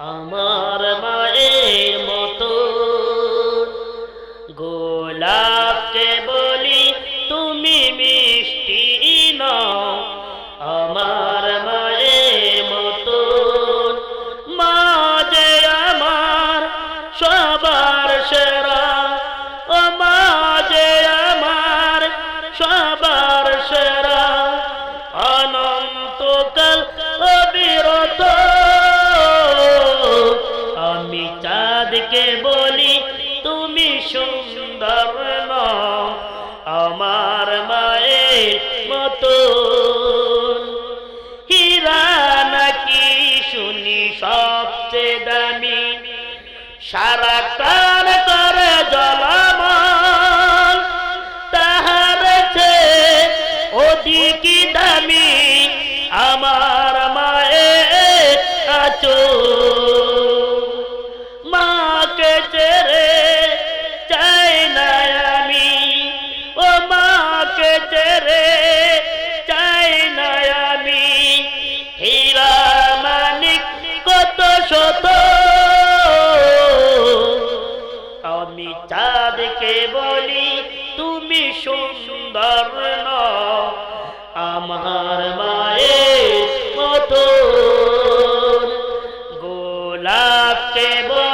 আমার মায়ের মতো গোলাপকে চাঁদকে বলি, তুমি সুন্দর আমার মায়ের মতো। হীরা নাকি শুনি সবচেয়ে দামি সারা কান করে জলামল। তাহার অধিক দামি, আমার মায়ের আচো শত আমি চাঁদকে বলি তুমি সুন্দর আমার মায়ের মতো। গোলাপকে বলি